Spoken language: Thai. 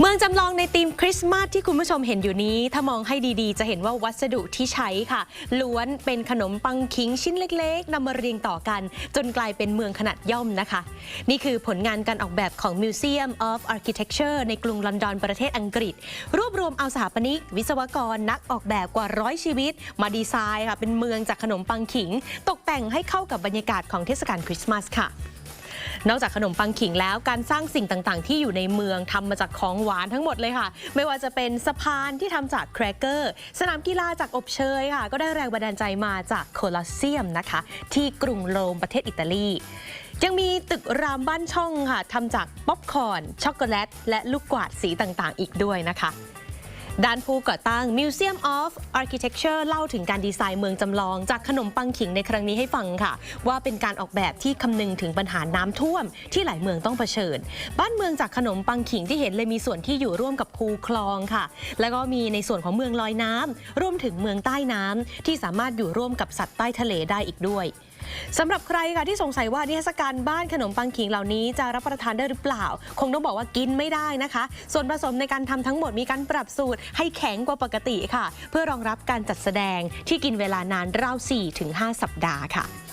เมืองจำลองในธีมคริสต์มาสที่คุณผู้ชมเห็นอยู่นี้ ถ้ามองให้ดีๆ จะเห็นว่าวัสดุที่ใช้ค่ะ ล้วนเป็นขนมปังคิงชิ้นเล็กๆนำมาเรียงต่อกัน จนกลายเป็นเมืองขนาดย่อมนะคะ นี่คือผลงานการออกแบบของ Museum of Architecture ในกรุงลอนดอนประเทศอังกฤษ รวบรวมเอาสถาปนิก วิศวกรนักออกแบบกว่าร้อยชีวิต มาดีไซน์ค่ะเป็นเมืองจากขนมปังขิง ตกแต่งให้เข้ากับบรรยากาศของเทศกาลคริสต์มาสค่ะ นอกจากขนมปังขิงแล้วการสร้างสิ่งต่างๆ ที่อยู่ในเมืองทำมาจากของหวานทั้งหมดเลยค่ะ ไม่ว่าจะเป็นสะพานที่ทำจากแครกเกอร์ สนามกีฬาจากอบเชยค่ะ ก็ได้แรงบันดาลใจมาจากโคลอสเซียมนะคะ ที่กรุงโรมประเทศอิตาลียังมีตึกรามบ้านช่องค่ะทำจากป๊อปคอร์นช็อกโกแลต และลูกกวาดสีต่างๆ อีกด้วยนะคะ ด้านผู้ก่อตั้ง Museum of Architecture เล่าถึงการดีไซน์เมืองจำลอง จากขนมปังขิงในครั้งนี้ให้ฟังค่ะ ว่าเป็นการออกแบบที่คำนึงถึงปัญหาน้ำท่วม ที่หลายเมืองต้องเผชิญ บ้านเมืองจากขนมปังขิงที่เห็นเลยมีส่วนที่อยู่ร่วมกับคูคลองค่ะ แล้วก็มีในส่วนของเมืองลอยน้ำรวมถึงเมืองใต้น้ำที่สามารถอยู่ร่วมกับสัตว์ใต้ทะเลได้อีกด้วย สำหรับใครค่ะที่สงสัยว่านิทรรศการบ้านขนมปังขิงเหล่านี้จะรับประทานได้หรือเปล่า คงต้องบอกว่ากินไม่ได้นะคะ ส่วนผสมในการทำทั้งหมดมีการปรับสูตรให้แข็งกว่าปกติค่ะ เพื่อรองรับการจัดแสดงที่กินเวลานานราว4-5 สัปดาห์ค่ะ